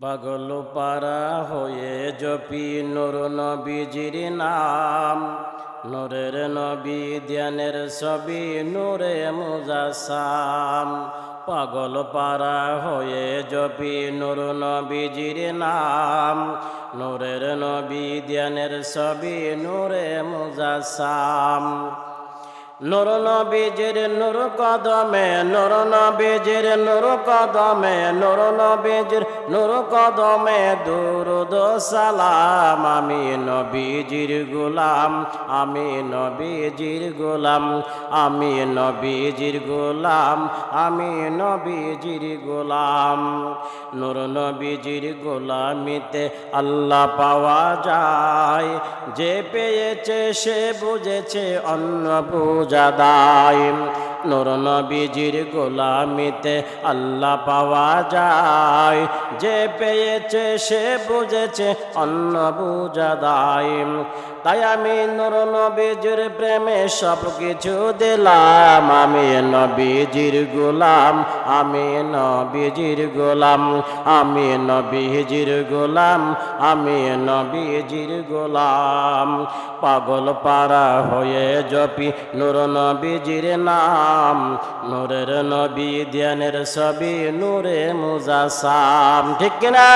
পাগল পারা হয়ে জপি নুর নবীজির নাম। নূরের নবী ধ্যানের ছবি নূরে মুজাসাম। পাগল পারা হয়ে জপি নুর নবীজির নাম। নূরের নবী ধ্যানের ছবি নূরে মুজাসাম। নুর নবীজির নুর কদমে, নুর নবীজির নুর কদমে, নুর নবীজির নুর কদমে দুরুদ সালাম, আমি নবীজির গোলাম, আমি নবীজির গোলাম, আমি নবীজির গোলাম, আমি নবীজির গোলাম। নুর নবীজির গোলামিতে আল্লাহ পাওয়া যায়, যে পেয়েছে সে বুঝেছে অন্য বুঝা দায়। নুর নবীজির গোলামিতে আল্লাহ পাওয়া যায়। যে পেয়েছে সে বুঝেছে অন্য বুঝা দায়। তাই আমি নুর নবীজির প্রেমে সব কিছু দিলাম। আমি নবীজির গোলাম, আমি নবীজির গোলাম, আমি নবীজির গোলাম, আমি নবীজির গোলাম। পাগল পারা হয়ে জপি নুর নবীজির নাম। নূরের নবী ধ্যানের সবই নূরে মুজাসাম ঠিক কিনা?